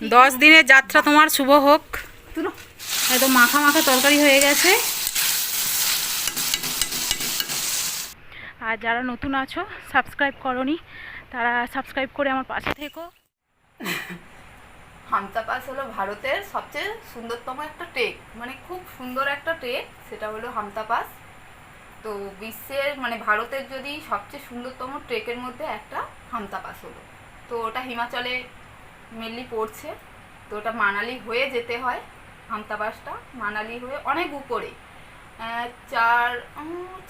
দশ দিনের যাত্রা তোমার শুভ হোক। একদম মাখা মাখা তরকারি হয়ে গেছে। আর যারা নতুন আছো সাবস্ক্রাইব করনি তারা সাবস্ক্রাইব করে আমার পাশে থেকো। হামতা পাস হলো ভারতের সবচেয়ে সুন্দরতম একটা ট্রেক মানে খুব সুন্দর একটা ট্রেক সেটা হলো হামতা পাস। তো বিশ্বের মানে ভারতের যদি সবচেয়ে সুন্দরতম ট্রেকের মধ্যে একটা হামতা পাস হলো। তো ওটা হিমাচলে মেনলি পড়ছে। তো ওটা মানালি হয়ে যেতে হয় হামতাবাসটা মানালি হয়ে অনেক উপরে। চার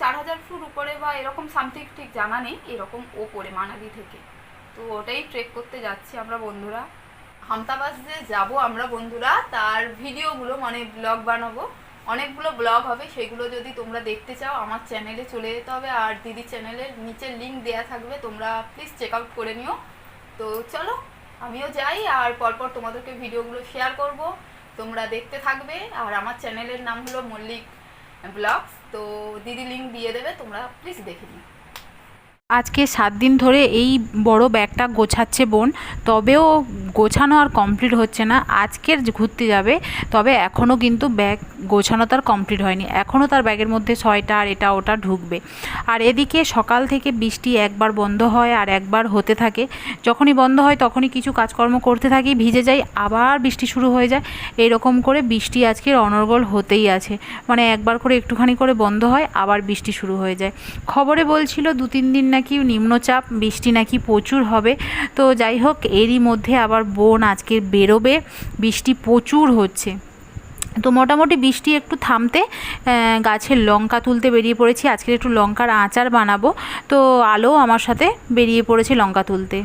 চার হাজার ফুট উপরে বা এরকম সামথিং ঠিক জানা নেই, এরকম ওপরে, মানালি থেকে। তো ওটাই ট্রেক করতে যাচ্ছি আমরা বন্ধুরা। হামতাবাস যে যাব আমরা বন্ধুরা, তার ভিডিওগুলো মানে ব্লগ বানাবো। অনেকগুলো ব্লগ হবে, সেগুলো যদি তোমরা দেখতে চাও, আমার চ্যানেলে চলে যেতে হবে। আর দিদি চ্যানেলের নিচে লিঙ্ক দেওয়া থাকবে, তোমরা প্লিজ চেক আউট করে নিও। তো চলো আমিও যাই আর পরপর তোমাদেরকে ভিডিওগুলো শেয়ার করব। তোমরা দেখতে থাকবে। আর আমার চ্যানেলের নাম হলো মল্লিক ব্লগস তো দিদি লিঙ্ক দিয়ে দেবে, তোমরা প্লিজ দেখে নিও। আজকে সাত দিন ধরে এই বড় ব্যাগটা গোছাচ্ছে বোন। তবেও গোছানো আর কমপ্লিট হচ্ছে না। আজকের ঘুরতে যাবে, তবে এখনও কিন্তু ব্যাগ গোছানো তার কমপ্লিট হয়নি। এখনও তার ব্যাগের মধ্যে ছয়টা আর এটা ওটা ঢুকবে। আর এদিকে সকাল থেকে বৃষ্টি একবার বন্ধ হয় আর একবার হতে থাকে। যখনই বন্ধ হয় তখনই কিছু কাজকর্ম করতে থাকি, ভিজে যাই, আবার বৃষ্টি শুরু হয়ে যায়। এইরকম করে বৃষ্টি আজকের অনর্গল হতেই আছে। মানে একবার করে একটুখানি করে বন্ধ হয়, আবার বৃষ্টি শুরু হয়ে যায়। খবরে বলছিল দু তিন দিন নাকি নিম্নচাপ, বৃষ্টি নাকি প্রচুর হবে। তো যাই হোক, এরই মধ্যে আবার বোন আজকে বেরোবে, বৃষ্টি প্রচুর হচ্ছে। তো মোটামুটি বৃষ্টি একটু থামতে গাছের লঙ্কা তুলতে বেরিয়ে পড়েছি। আজকে একটু লঙ্কার আচার বানাবো। তো আলো আমার সাথে বেরিয়ে পড়েছে লঙ্কা তুলতে।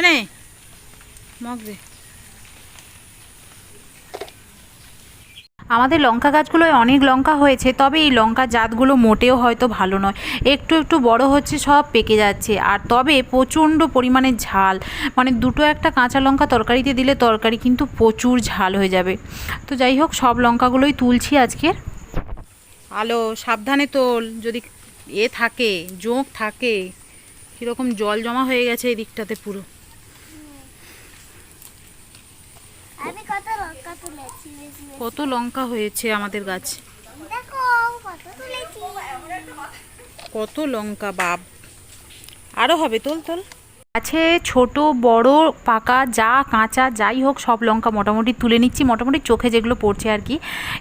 এনে মগ দে। আমাদের লঙ্কা গাছগুলোয় অনেক লঙ্কা হয়েছে তবে এই লঙ্কা জাতগুলো মোটেও হয়তো ভালো নয়। একটু একটু বড় হচ্ছে সব পেকে যাচ্ছে। আর তবে প্রচণ্ড পরিমাণে ঝাল মানে দুটো একটা কাঁচা লঙ্কা তরকারিতে দিলে তরকারি কিন্তু প্রচুর ঝাল হয়ে যাবে। তো যাই হোক সব লঙ্কাগুলোই তুলছি আজকের আলো সাবধানে তোল যদি এ থাকে জোঁক থাকে কীরকম জল জমা হয়ে গেছে এই দিকটাতে পুরো। আমি কত লঙ্কা তুলেছি বেশি বেশি। কত লঙ্কা হয়েছে আমাদের গাছে? কত লঙ্কা বাপ। আরও হবে তোল তোল। আছে, ছোট, বড়, পাকা, যা কাঁচা, যাই হোক, সব লঙ্কা মোটামুটি তুলে নিচ্ছি। মোটামুটি চোখে যেগুলো পড়ছে আর কি।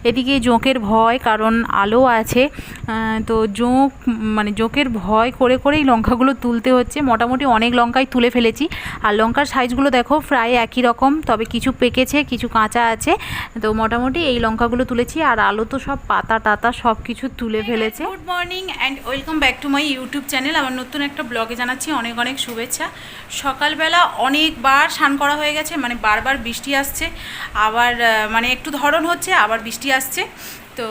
এদিকে জোঁকের ভয়, কারণ আলো আছে। তো জোঁক মানে জোঁকের ভয় করে করেই লঙ্কাগুলো তুলতে হচ্ছে। মোটামুটি অনেক লঙ্কাই তুলে ফেলেছি। আর লঙ্কার সাইজগুলো দেখো, প্রায় একই রকম, তবে কিছু পেকেছে, কিছু কাঁচা আছে। তো মোটামুটি এই লঙ্কাগুলো তুলেছি। আর আলো তো সব পাতা টাতা, সব কিছু তুলে ফেলেছে। Good morning and welcome back to my YouTube channel আমার নতুন একটা ব্লগে জানাচ্ছি অনেক অনেক শুভেচ্ছা। সকালবেলা অনেকবার স্নান করা হয়ে গেছে মানে বারবার বৃষ্টি আসছে, আবার মানে একটু ধরন হচ্ছে, আবার বৃষ্টি আসছে, তো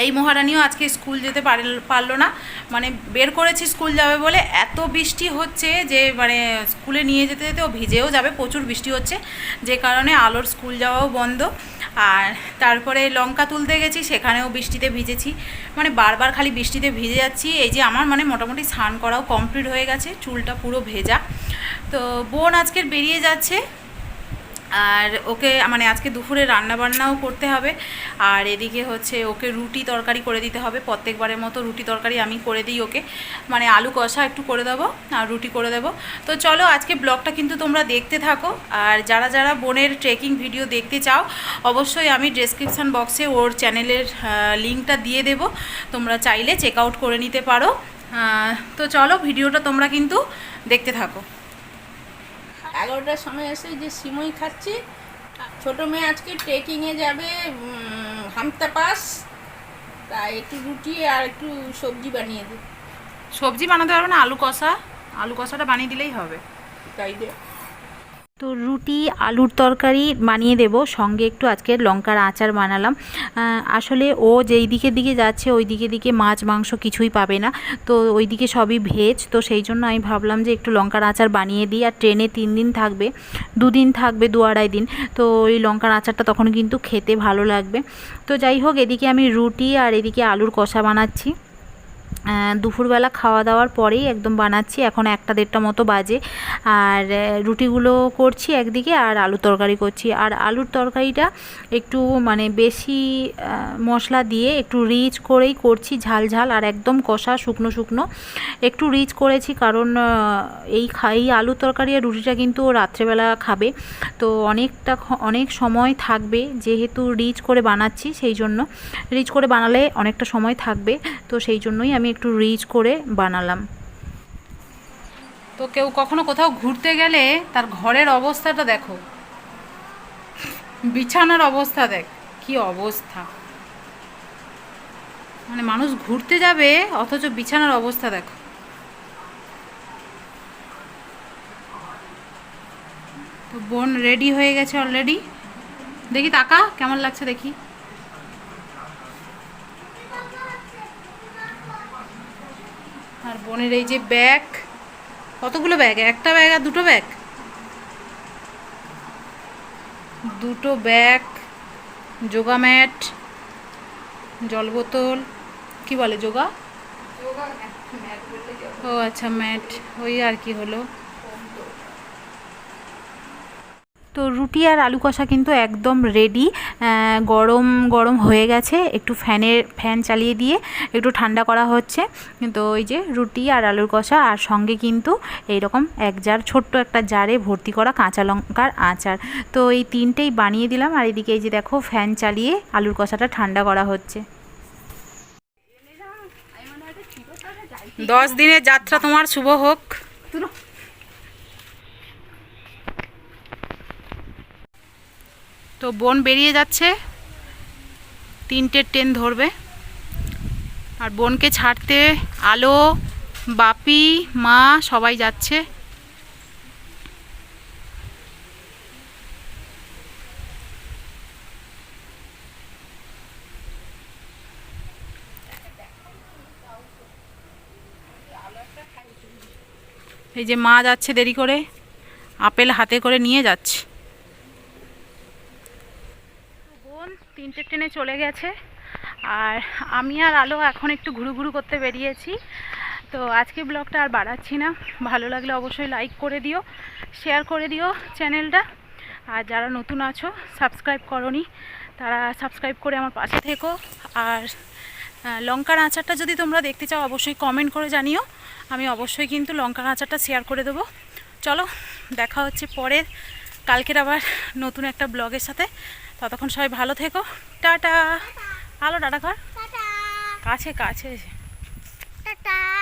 এই মহারানীও আজকে স্কুল যেতে পারল- না। মানে বের করেছি স্কুল যাবে বলে এত বৃষ্টি হচ্ছে যে মানে স্কুলে নিয়ে যেতে যেতে ও ভিজেও যাবে, প্রচুর বৃষ্টি হচ্ছে। যে কারণে আলোর স্কুল যাওয়াও বন্ধ। আর তারপরে লঙ্কা তুলতে গেছি, সেখানেও বৃষ্টিতে ভিজেছি। মানে বারবার খালি বৃষ্টিতে ভিজে যাচ্ছি। এই যে আমার মানে মোটামুটি স্নান করাও কমপ্লিট হয়ে গেছে, চুলটা পুরো ভেজা। তো বোন আজকের বেরিয়ে যাচ্ছে। আর ওকে মানে আজকে দুপুরে রান্না বান্নাও করতে হবে। আর এদিকে হচ্ছে ওকে রুটি তরকারি করে দিতে হবে। প্রত্যেকবারের মতো রুটি তরকারি আমি করে দিই ওকে। মানে আলু কষা একটু করে দেবো, আর রুটি করে দেবো। তো চলো, আজকে ব্লগটা কিন্তু তোমরা দেখতে থাকো। আর যারা যারা বোনের ট্রেকিং ভিডিও দেখতে চাও, অবশ্যই আমি ডেসক্রিপশান বক্সে ওর চ্যানেলের লিঙ্কটা দিয়ে দেবো। তোমরা চাইলে চেক আউট করে নিতে পারো। তো চলো, ভিডিওটা তোমরা কিন্তু দেখতে থাকো। এগারোটার সময় এসে যে সিমই খাচ্ছি ছোট মেয়ে আজকে ট্রেকিংয়ে যাবে হামতা পাস তা একটু রুটি আর একটু সবজি বানিয়ে দিই সবজি বানাতে পারবে না আলু কষা। আলু কষাটা বানিয়ে দিলেই হবে। তাই দে। তো রুটি, আলুর তরকারি বানিয়ে দেব। সঙ্গে একটু আজকে লঙ্কার আচার বানালাম। আসলে ও যেই দিকে দিকে যাচ্ছে, ওই দিকে দিকে মাছ, মাংস কিছুই পাবে না। তো ওই দিকে সবই ভেজ। তো সেই জন্য আমি ভাবলাম যে একটু লঙ্কার আচার বানিয়ে দিই। আর ট্রেনে তিন দিন থাকবে, দুদিন থাকবে, দু আড়াই দিন। তো ওই লঙ্কার আচারটা তখন কিন্তু খেতে ভালো লাগবে। তো যাই হোক, এদিকে আমি রুটি আর এদিকে আলুর কষা বানাচ্ছি। দুপুরবেলা খাওয়া দাওয়ার পরেই একদম বানাচ্ছি। এখন একটা দেড়টা মতো বাজে। আর রুটিগুলো করছি একদিকে আর আলু তরকারি করছি। আর আলুর তরকারিটা একটু মানে বেশি মশলা দিয়ে একটু রিচ করেই করছি ঝাল ঝাল আর একদম কষা শুকনো শুকনো। একটু রিচ করেছি কারণ এই এই আলু তরকারি আর রুটিটা কিন্তু রাত্রেবেলা খাবে। তো অনেকটা অনেক সময় থাকবে যেহেতু রিচ করে বানাচ্ছি সেই জন্য। রিচ করে বানালে অনেকটা সময় থাকবে। তো সেই জন্যই আমি একটু রিচ করে বানালাম। তো কেউ কখনো কোথাও ঘুরতে গেলে তার ঘরের অবস্থাটা দেখো। বিছানার অবস্থা দেখ, কি অবস্থা। মানে মানুষ ঘুরতে যাবে, অথচ বিছানার অবস্থা দেখো। তো বোন রেডি হয়ে গেছে অলরেডি দেখি তাকা কেমন লাগছে দেখি? আর বোনের এই যে ব্যাগ কতগুলো ব্যাগ? একটা ব্যাগ আর দুটো ব্যাগ? দুটো ব্যাগ যোগা ম্যাট জল বোতল কী বলে যোগা? ও আচ্ছা ম্যাট ওই আর কি হলো। তো রুটি আর আলু কষা কিন্তু একদম রেডি গরম গরম হয়ে গেছে। একটু ফ্যানের, ফ্যান চালিয়ে দিয়ে একটু ঠান্ডা করা হচ্ছে। তো ওই যে রুটি আর আলুর কষা, আর সঙ্গে কিন্তু এইরকম এক জার ছোট্ট একটা জারে ভর্তি করা কাঁচা লঙ্কার আচার। তো এই তিনটেই বানিয়ে দিলাম, আর এদিকে এই যে দেখো ফ্যান চালিয়ে আলুর কষাটা ঠান্ডা করা হচ্ছে। দশ দিনের যাত্রা তোমার, শুভ হোক। তো বোন বেরিয়ে যাচ্ছে। তিনটে ট্রেন ধরবে। আর বোনকে ছাড়তে আলো, বাপি, মা সবাই যাচ্ছে। এই যে মা যাচ্ছে দেরি করে, আপেল হাতে করে নিয়ে যাচ্ছে বোন তিনটে ট্রেনে চলে গেছে। আর আমি আর আলো এখন একটু ঘুরু ঘুরু করতে বেরিয়েছি। তো আজকে ব্লগটা আর বাড়াচ্ছি না। ভালো লাগলে অবশ্যই লাইক করে দিও শেয়ার করে দিও চ্যানেলটা। আর যারা নতুন আছো সাবস্ক্রাইব করনি, তারা সাবস্ক্রাইব করে আমার পাশে থেকো। আর লঙ্কার আচারটা যদি তোমরা দেখতে চাও, অবশ্যই কমেন্ট করে জানিও। আমি অবশ্যই কিন্তু লঙ্কার আচারটা শেয়ার করে দেবো। চলো, দেখা হচ্ছে পরে। কালকের আবার নতুন একটা ব্লগের সাথে। ততক্ষণ সবাই ভালো থেকো। টাটা। ভালো টাটা কর। কাছে কাছে। টাটা।